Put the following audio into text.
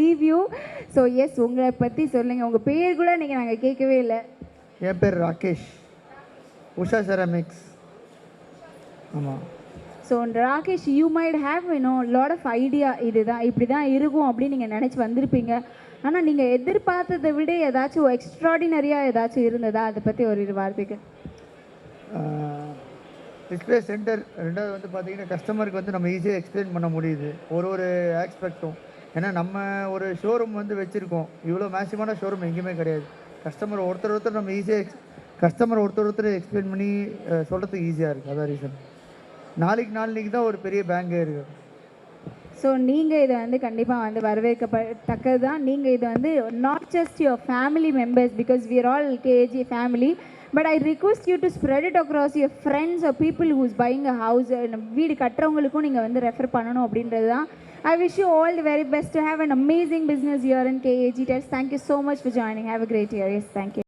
Leave you so S உங்களை பற்றி சொல்லுங்கள் உங்கள் பேர் கூட நீங்கள் நாங்கள் கேட்கவே இல்லை. என் பேர் ராகேஷ். உஷா செராமிக்ஸ் ஆமாம் so Rakesh you might have you know lot of idea இதுதான் இப்படி தான் இருக்கும் அப்படின்னு நீங்கள் நினச்சி வந்திருப்பீங்க. ஆனால் நீங்கள் எதிர்பார்த்ததை விட ஏதாச்சும் எக்ஸ்ட்ராடினரியாக ஏதாச்சும் இருந்ததா? அதை பற்றி ஒரு இரு வார்த்தைகள் டிஸ்பிளே சென்டர் ரெண்டாவது வந்து பார்த்தீங்கன்னா கஸ்டமருக்கு வந்து நம்ம ஈஸியாக எக்ஸ்பிளைன் பண்ண முடியுது. ஒரு ஒரு ஆஸ்பெக்ட்டும் ஏன்னா நம்ம ஒரு ஷோரூம் வந்து வச்சுருக்கோம். இவ்வளோ மேக்ஸிமான ஷோரூம் எங்கேயுமே கிடையாது. கஸ்டமர் ஒருத்தர் ஒருத்தர் நம்ம ஈஸியாக கஸ்டமர் ஒருத்தர் ஒருத்தர் எக்ஸ்பிளைன் பண்ணி சொல்கிறதுக்கு ஈஸியாக இருக்குது அதான் ரீசன் நாளைக்கு நாளைக்கு தான் ஒரு பெரிய பேங்கே இருக்குது ஸோ நீங்கள் இதை வந்து கண்டிப்பாக வந்து வரவேற்கத்தக்கது தான் நீங்கள் இதை வந்து not just your family members because we're all KG family but I request you to spread it across your friends or people who's buying a house வீடு கட்டுறவங்களுக்கும் நீங்கள் வந்து ரெஃபர் பண்ணணும் அப்படின்றது தான். I wish you all the very best to have an amazing business year in KAG test thank you so much for joining have a great year yes thank you